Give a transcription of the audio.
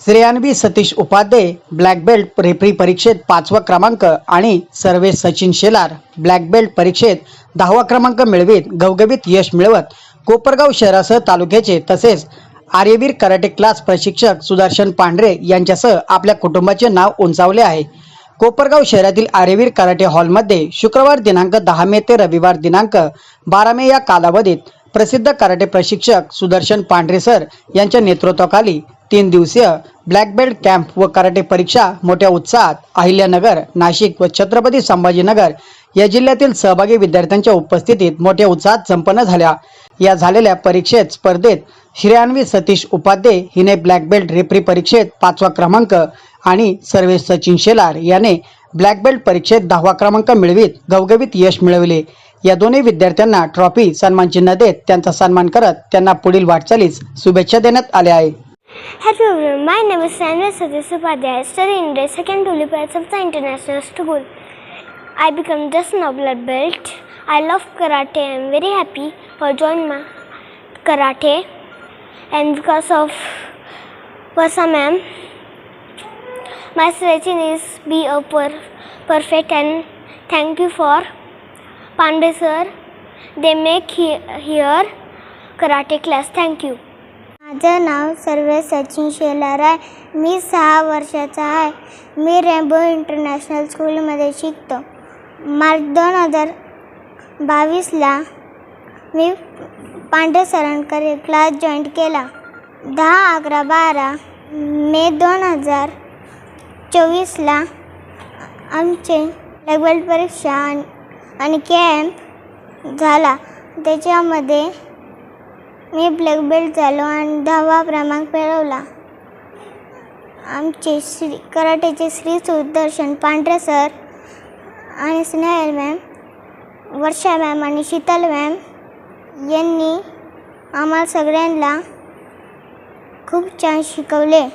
Shreyanvi Satish Upadhye black belt referee परीक्षेत पाचवा क्रमांक आणि सर्वे सचिन शेलार ब्लॅक बेल्ट परीक्षेत दहावा क्रमांक मिळवीत गवगवीत यश मिळवत. कोपरगाव शहरासह तालुक्याचे तसेच आर्यवीर कराटे क्लास प्रशिक्षक सुदर्शन पांढरे यांच्यासह आपल्या कुटुंबाचे नाव उंचावले आहे. कोपरगाव शहरातील आर्यवीर कराटे हॉलमध्ये शुक्रवार दिनांक दहा मे ते रविवार दिनांक बारा मे या कालावधीत प्रसिद्ध कराटे प्रशिक्षक सुदर्शन पांढरे सर यांच्या नेतृत्वाखाली तीन दिवसीय ब्लॅक बेल्ट कॅम्प व कराटे परीक्षा मोठ्या उत्साहात अहिल्यानगर नाशिक व छत्रपती संभाजीनगर या जिल्ह्यातील सहभागी विद्यार्थ्यांच्या उपस्थितीत मोठ्या उत्साहात संपन्न झाल्या. या झालेल्या परीक्षेत स्पर्धेत श्रेयान्वी सतीश उपाध्ये हिने ब्लॅक बेल्ट रेफरी परीक्षेत पाचवा क्रमांक आणि सर्वेश सचिन शेलार याने ब्लॅक बेल्ट परीक्षेत दहावा क्रमांक मिळवीत गवगवीत यश मिळवले. या दोन्ही विद्यार्थ्यांना ट्रॉफी सन्मानचिन्ह देत त्यांचा सन्मान करत त्यांना पुढील वाटचालीस शुभेच्छा देण्यात आल्या आहे Hello everyone, my name is Sandra Satish. I study in second to Lipas of the International School. I become just now blood belt. I love karate. I am very happy for joining my karate and because of Vasa ma'am. My suggestion is be a per- perfect and thank you for Pandey sir. They make he- here karate class. Thank you. माझं नाव सर्वे सचिन शेलार आहे. मी सहा वर्षाचा आहे. मी rainbow international स्कूलमध्ये शिकतो. मार्च दोन हजार बावीसला मी पांढरे सरांकडे क्लास जॉईन केला. दहा अकरा बारा मे दोन हजार चोवीसला आमचे लेवल परीक्षा आणि- आणि कॅम्प झाला. त्याच्यामध्ये मी ब्लॅक बेल्ट झालो आणि दहावा क्रमांक मिळवला. आमचे श्री कराटेचे श्री सुदर्शन पांढरे सर आणि स्नेहल मॅम वर्षा मॅम आणि शीतल मॅम यांनी आम्हाला सगळ्यांना खूप छान शिकवले.